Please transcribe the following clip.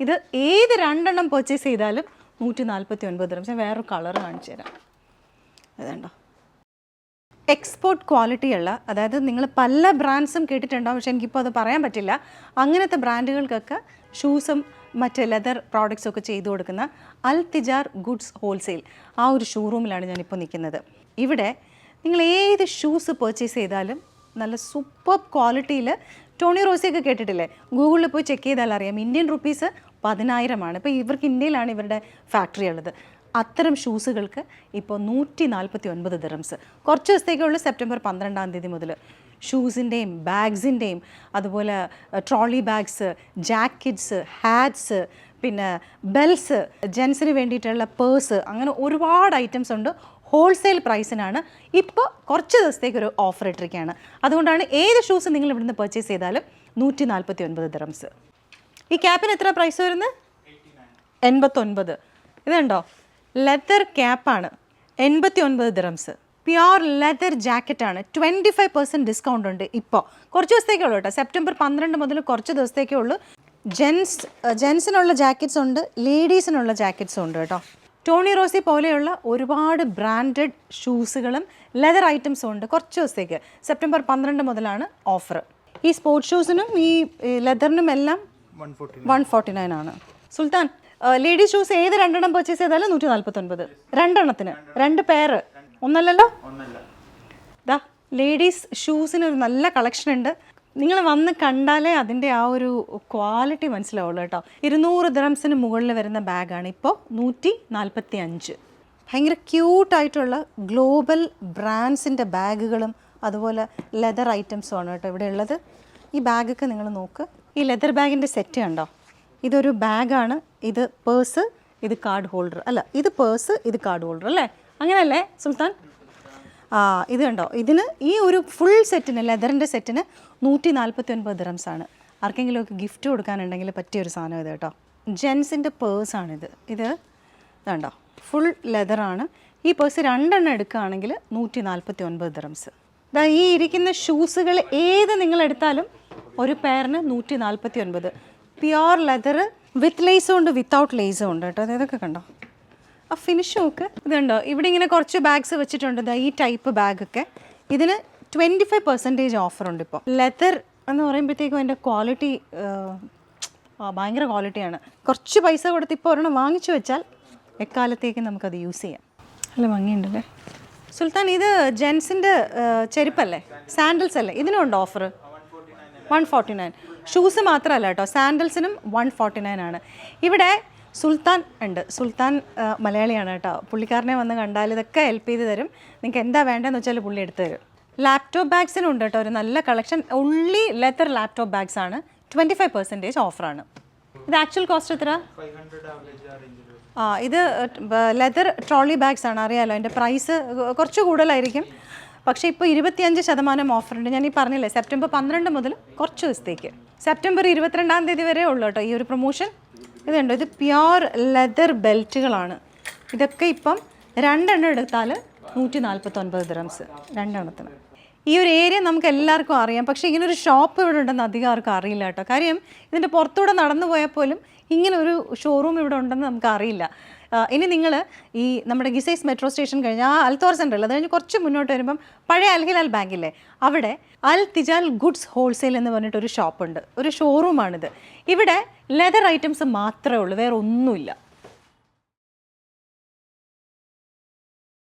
ഇത് ഏത് രണ്ടെണ്ണം പർച്ചേസ് ചെയ്താലും നൂറ്റി നാൽപ്പത്തി ഒൻപത് രൂപ. ഞാൻ വേറൊരു കളർ കാണിച്ചു തരാം. അതുണ്ടോ എക്സ്പോർട്ട് ക്വാളിറ്റി ഉള്ള അതായത് നിങ്ങൾ പല ബ്രാൻഡ്സും കേട്ടിട്ടുണ്ടാവും പക്ഷേ എനിക്കിപ്പോൾ അത് പറയാൻ പറ്റില്ല. അങ്ങനത്തെ ബ്രാൻഡുകൾക്കൊക്കെ ഷൂസും മറ്റ് ലെതർ പ്രോഡക്റ്റ്സും ഒക്കെ ചെയ്തു കൊടുക്കുന്ന അൽ തിജാർ ഗുഡ്സ് ഹോൾസെയിൽ ആ ഒരു ഷോറൂമിലാണ് ഞാനിപ്പോൾ നിൽക്കുന്നത്. ഇവിടെ നിങ്ങൾ ഏത് ഷൂസ് പർച്ചേസ് ചെയ്താലും നല്ല സൂപ്പർ ക്വാളിറ്റിയിൽ ടോണി റോസിയൊക്കെ കേട്ടിട്ടില്ലേ? ഗൂഗിളിൽ പോയി ചെക്ക് ചെയ്താൽ അറിയാം ഇന്ത്യൻ റുപ്പീസ് പതിനായിരമാണ്. ഇപ്പോൾ ഇവർക്ക് ഇന്ത്യയിലാണ് ഇവരുടെ ഫാക്ടറി ഉള്ളത്. അത്തരം ഷൂസുകൾക്ക് ഇപ്പോൾ നൂറ്റി നാൽപ്പത്തി ഒൻപത് ദിറംസ് കുറച്ച് ദിവസത്തേക്കുള്ള സെപ്റ്റംബർ പന്ത്രണ്ടാം തീയതി മുതൽ ഷൂസിന്റെയും ബാഗ്സിന്റെയും അതുപോലെ ട്രോളി ബാഗ്സ് ജാക്കറ്റ്സ് ഹാറ്റ്സ് പിന്നെ ബെൽസ് ജെൻസിന് വേണ്ടിയിട്ടുള്ള പേഴ്സ് അങ്ങനെ ഒരുപാട് ഐറ്റംസ് ഉണ്ട്. ഹോൾസെയിൽ പ്രൈസിനാണ് ഇപ്പോൾ കുറച്ച് ദിവസത്തേക്ക് ഒരു ഓഫർ ഇട്ടിരിക്കുകയാണ്. അതുകൊണ്ടാണ് ഏത് ഷൂസ് നിങ്ങൾ ഇവിടുന്ന് പർച്ചേസ് ചെയ്താലും നൂറ്റി നാൽപ്പത്തി ഒൻപത് ദിറംസ് ഈ ക്യാപ്പിന് എത്ര പ്രൈസ് വരുന്നത്? എൺപത്തൊൻപത്. ഇതുണ്ടോ? ലെതർ ക്യാപ്പാണ് എൺപത്തി ഒൻപത് ദിറംസ് പ്യുവർ ലെതർ ജാക്കറ്റാണ് ട്വന്റി ഫൈവ് പെർസെന്റ് ഡിസ്കൗണ്ട് ഉണ്ട് ഇപ്പോൾ കുറച്ച് ദിവസത്തേക്കേ ഉള്ളൂ കേട്ടോ. സെപ്റ്റംബർ പന്ത്രണ്ട് മുതൽ കുറച്ച് ദിവസത്തേക്കേ ഉള്ളൂ. ജെൻസ് ജെൻസിനുള്ള ജാക്കറ്റ്സ് ഉണ്ട്. ലേഡീസിനുള്ള ജാക്കറ്റ്സും ഉണ്ട് കേട്ടോ. ടോണി റോസി പോലെയുള്ള ഒരുപാട് ബ്രാൻഡഡ് ഷൂസുകളും ലെതർ ഐറ്റംസും ഉണ്ട് കുറച്ച് ദിവസത്തേക്ക്. സെപ്റ്റംബർ പന്ത്രണ്ട് മുതലാണ് ഓഫർ ഈ സ്പോർട്സ് ഷൂസിനും ഈ ലെതറിനും എല്ലാം വൺ ഫോർട്ടി നയൻ ആണ്. സുൽത്താൻ ലേഡീസ് ഷൂസ് ഏത് രണ്ടെണ്ണം പർച്ചേസ് ചെയ്താലും നൂറ്റി നാൽപ്പത്തൊൻപത് രണ്ടെണ്ണത്തിന്. രണ്ട് പേര് ഒന്നല്ലല്ലോ? ഒന്നല്ല. ദാ ലേഡീസ് ഷൂസിന് ഒരു നല്ല കളക്ഷൻ ഉണ്ട്. നിങ്ങൾ വന്ന് കണ്ടാലേ അതിന്റെ ആ ഒരു ക്വാളിറ്റി മനസ്സിലാവുള്ളൂ കേട്ടോ. ഇരുന്നൂറ് ദ്രംസിന് മുകളിൽ വരുന്ന ബാഗാണ് ഇപ്പോൾ നൂറ്റി നാൽപ്പത്തി അഞ്ച് ഭയങ്കര ക്യൂട്ടായിട്ടുള്ള ഗ്ലോബൽ ബ്രാൻഡ്സിന്റെ ബാഗുകളും അതുപോലെ ലെതർ ഐറ്റംസും ആണ് കേട്ടോ ഇവിടെ ഉള്ളത്. ഈ ബാഗൊക്കെ നിങ്ങൾ നോക്ക്. ഈ ലെതർ ബാഗിന്റെ സെറ്റ് കണ്ടോ? ഇതൊരു ബാഗാണ്. ഇത് പേഴ്സ് ഇത് കാർഡ് ഹോൾഡർ അല്ല ഇത് പേഴ്സ് ഇത് കാർഡ് ഹോൾഡർ അല്ലേ? അങ്ങനെയല്ലേ സുൽത്താൻ? ആ ഇത് കണ്ടോ? ഇതിന് ഈ ഒരു ഫുൾ സെറ്റിന് ലെതറിന്റെ സെറ്റിന് നൂറ്റി നാൽപ്പത്തി ഒൻപത് ദിറംസ് ആണ്. ആർക്കെങ്കിലും ഒക്കെ ഗിഫ്റ്റ് കൊടുക്കാനുണ്ടെങ്കിൽ പറ്റിയ ഒരു സാധനം ഇത് കേട്ടോ. ജെൻസിന്റെ പേഴ്സാണിത് ഇത്. ഇതുണ്ടോ ഫുൾ ലെതറാണ് ഈ പേഴ്സ് രണ്ടെണ്ണം എടുക്കുകയാണെങ്കിൽ നൂറ്റി നാൽപ്പത്തി ഒൻപത് ദിറംസ് ഈ ഇരിക്കുന്ന ഷൂസുകൾ ഏത് നിങ്ങൾ എടുത്താലും ഒരു പെയറിന് നൂറ്റി നാൽപ്പത്തി ഒൻപത് പ്യുവർ ലെതർ വിത്ത് ലേസും ഉണ്ട് വിത്തൗട്ട് ലേസും ഉണ്ട് കേട്ടോ. ഇതൊക്കെ കണ്ടോ? ആ ഫിനിഷ് നോക്ക്. ഇതുണ്ടോ? ഇവിടെ ഇങ്ങനെ കുറച്ച് ബാഗ്സ് വെച്ചിട്ടുണ്ട്. ഈ ടൈപ്പ് ബാഗൊക്കെ ഇതിന് ട്വന്റി ഫൈവ് പെർസെന്റേജ് ഓഫർ ഉണ്ട് ഇപ്പോൾ ലെതർ എന്ന് പറയുമ്പോഴത്തേക്കും അതിന്റെ ക്വാളിറ്റി ഭയങ്കര ക്വാളിറ്റിയാണ് കുറച്ച് പൈസ കൊടുത്ത് ഇപ്പോൾ ഒരെണ്ണം വാങ്ങിച്ചു വെച്ചാൽ എക്കാലത്തേക്ക് നമുക്കത് യൂസ് ചെയ്യാം. നല്ല ഭംഗിയുണ്ടല്ലേ സുൽത്താൻ ഇത് ജെൻസിന്റെ ചെരുപ്പല്ലേ? സാൻഡൽസ് അല്ലേ? ഇതിനുണ്ടോ offer one forty nine. Shoes മാത്രമല്ല കേട്ടോ സാൻഡൽസിനും വൺ ഫോർട്ടി നയൻ ആണ് ഇവിടെ സുൽത്താൻ ഉണ്ട്. സുൽത്താൻ മലയാളിയാണ് കേട്ടോ. പുള്ളിക്കാരനെ വന്ന് കണ്ടാൽ ഇതൊക്കെ ഹെൽപ്പ് ചെയ്ത് തരും. നിങ്ങൾക്ക് എന്താ വേണ്ടതെന്ന് വെച്ചാൽ പുള്ളി എടുത്തു തരും. ലാപ്ടോപ്പ് ബാഗ്സിനും ഉണ്ട് കേട്ടോ ഒരു നല്ല കളക്ഷൻ ഉള്ളി ലെതർ ലാപ്ടോപ്പ് ബാഗ്സ് ആണ്. ട്വന്റി ഫൈവ് പെർസെന്റേജ് ഓഫറാണ് ഇത് ആക്ച്വൽ കോസ്റ്റ് എത്ര ആ ഇത് ലെതർ ട്രോളി ബാഗ്സ് ആണ്. അറിയാമല്ലോ അതിന്റെ പ്രൈസ് കുറച്ച് കൂടുതലായിരിക്കും. പക്ഷേ ഇപ്പോൾ ഇരുപത്തിയഞ്ച് ശതമാനം ഓഫറുണ്ട്. ഞാൻ ഈ പറഞ്ഞില്ലേ സെപ്റ്റംബർ പന്ത്രണ്ട് മുതൽ കുറച്ച് ദിവസത്തേക്ക്. സെപ്റ്റംബർ ഇരുപത്തിരണ്ടാം തീയതി വരെ ഉള്ളൂ കേട്ടോ ഈ ഒരു പ്രൊമോഷൻ. ഇതുണ്ട് ഇത് പ്യുർ ലെതർ ബെൽറ്റുകളാണ്. ഇതൊക്കെ ഇപ്പം രണ്ടെണ്ണം എടുത്താൽ നൂറ്റി നാൽപ്പത്തൊൻപത് ദ്രംസ് രണ്ടെണ്ണത്തിന്. ഈ ഒരു ഏരിയ നമുക്ക് എല്ലാവർക്കും അറിയാം. പക്ഷേ ഇങ്ങനെ ഒരു ഷോപ്പ് ഇവിടെ ഉണ്ടെന്ന് അധികം ആർക്കും അറിയില്ല കേട്ടോ. കാര്യം ഇതിന്റെ പുറത്തൂടെ നടന്നു പോയാൽ പോലും ഇങ്ങനെ ഒരു ഷോറൂം ഇവിടെ ഉണ്ടെന്ന് നമുക്ക് അറിയില്ല. ഇനി നിങ്ങൾ ഈ നമ്മുടെ ഗിസൈസ് മെട്രോ സ്റ്റേഷൻ കഴിഞ്ഞ് ആ അൽത്തോർ സെന്ററിൽ അത് കഴിഞ്ഞ് കുറച്ച് മുന്നോട്ട് വരുമ്പം പഴയ അൽഹിലാൽ ബാങ്കില്ലേ അവിടെ അൽ തിജാൽ ഗുഡ്സ് ഹോൾസെയിൽ എന്ന് പറഞ്ഞിട്ടൊരു ഷോപ്പുണ്ട് ഒരു ഷോറൂമാണിത് ഇവിടെ ലെതർ ഐറ്റംസ് മാത്രമേ ഉള്ളൂ വേറെ ഒന്നുമില്ല.